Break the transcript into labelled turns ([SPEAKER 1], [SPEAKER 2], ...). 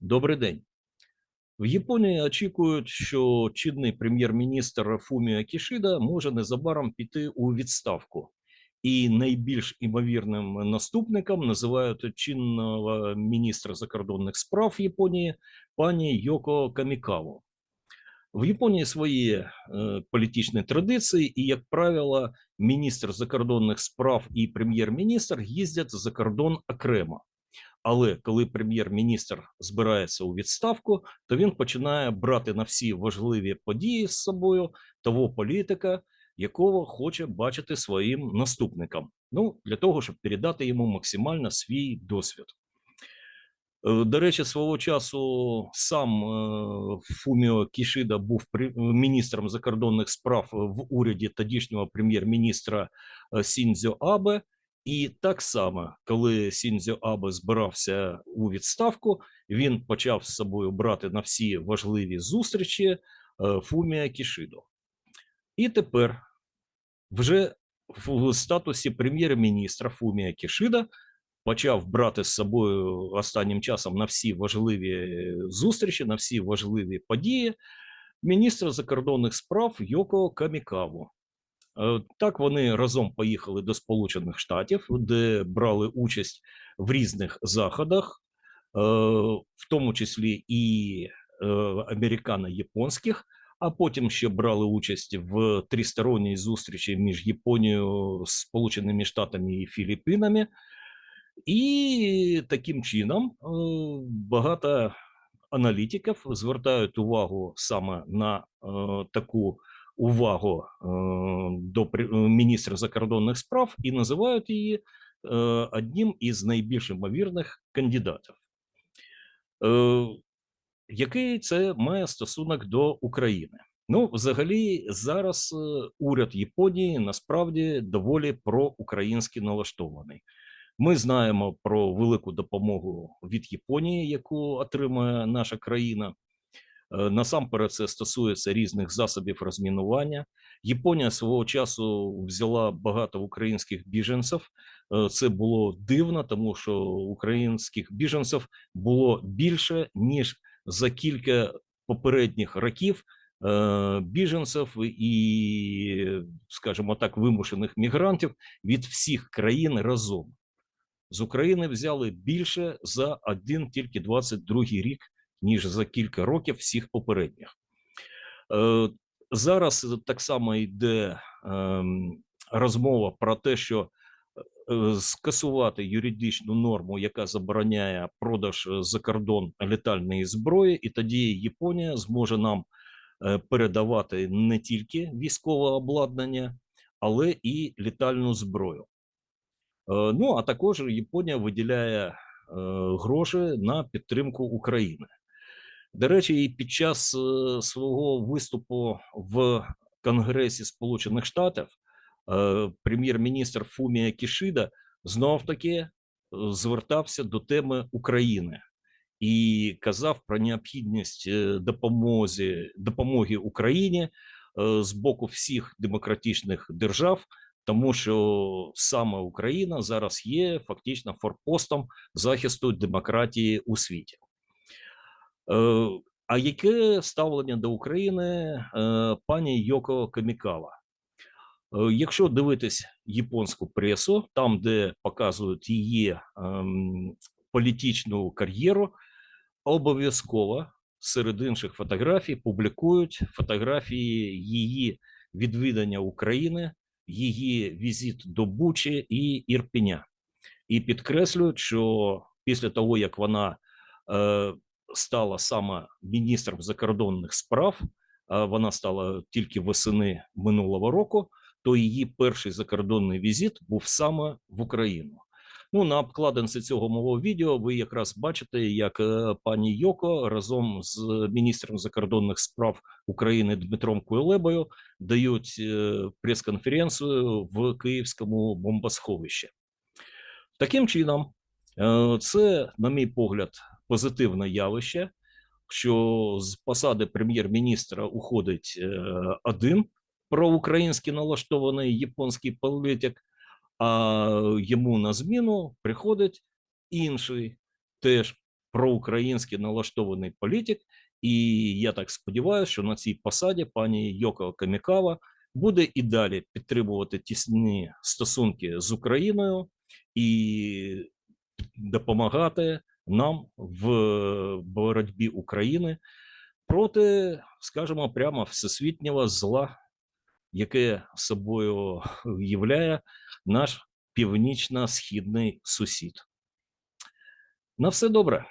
[SPEAKER 1] Добрий день. В Японії очікують, що чинний прем'єр-міністр Фуміо Кішида може незабаром піти у відставку. І найбільш імовірним наступником називають чинного міністра закордонних справ Японії пані Йоко Камікаву. В Японії свої е, політичні традиції, і, як правило, міністр закордонних справ і прем'єр-міністр їздять за кордон окремо. Але коли прем'єр-міністр збирається у відставку, то він починає брати на всі важливі події з собою того політика, якого хоче бачити своїм наступником. Ну для того, щоб передати йому максимально свій досвід. Е, До речі, свого часу сам е, Фуміо Кішида був при- міністром закордонних справ в уряді тодішнього прем'єр-міністра е, Абе. І так само, коли Сіндзьо Абе збирався у відставку, він почав з собою брати на всі важливі зустрічі е, Фумія Кішиду. І тепер вже в статусі прем'єр-міністра Фумія Кішида почав брати з собою останнім часом на всі важливі зустрічі, на всі важливі події міністра закордонних справ Йоко Камікаву. Е, Так вони разом поїхали до Сполучених Штатів, де брали участь в різних заходах, е, в тому числі і е, американо-японських, а потім ще брали участь в тристоронній зустрічі між Японією, Сполученими Штатами і Філіппінами. І таким чином багато аналітиків звертають увагу саме на таку увагу е, до е, міністра закордонних справ і називають її е, одним із найбільш ймовірних кандидатів. Який це має стосунок до України? Ну, взагалі, зараз уряд Японії насправді доволі проукраїнськи налаштований. Ми знаємо про велику допомогу від Японії, яку отримує наша країна. Е, Насамперед, це стосується різних засобів розмінування. Японія свого часу взяла багато українських біженців. Е, Це було дивно, тому що українських біженців було більше ніж за кілька попередніх років. е, Біженців і, скажімо так, вимушених мігрантів від всіх країн разом з України взяли більше за один тільки 22 рік, ніж за кілька років всіх попередніх. Е, зараз так само йде ем, розмова про те, що е, скасувати юридичну норму, яка забороняє продаж е, за кордон літальної зброї, і тоді Японія зможе нам передавати не тільки військове обладнання, але і літальну зброю. Ну а також Японія виділяє гроші на підтримку України. До речі, і під час е, свого виступу в Конгресі Сполучених Штатів е, прем'єр-міністр Фумія Кішида знов таки е, звертався до теми України і казав про необхідність допомозі, допомоги Україні з боку всіх демократичних держав, тому що саме Україна зараз є фактично форпостом захисту демократії у світі. Е, А яке ставлення до України е, пані Йоко Камікава? Е, Якщо дивитись японську пресу, там де показують її ем, політичну кар'єру, обов'язково серед інших фотографій публікують фотографії її відвідання України, її візит до Бучі і Ірпеня, і підкреслюють, що після того як вона е, стала саме міністром закордонних справ, вона стала тільки восени минулого року, то її перший закордонний візит був саме в Україну. Ну, на обкладинці цього мого відео ви якраз бачите, як е, пані Йоко разом з міністром закордонних справ України Дмитром Куйлебою дають е, прес-конференцію в Київському бомбосховищі. Таким чином, е, це, на мій погляд, позитивне явище, що з посади прем'єр-міністра уходить е, один проукраїнськи налаштований японський політик, а йому на зміну приходить інший теж проукраїнськи налаштований політик. І я так сподіваюся, що на цій посаді пані Йоко Камікава буде і далі підтримувати тісні стосунки з Україною і допомагати нам в боротьбі України проти, скажімо, прямо всесвітнього зла, яке собою являє наш північно-східний сусід. На все добре.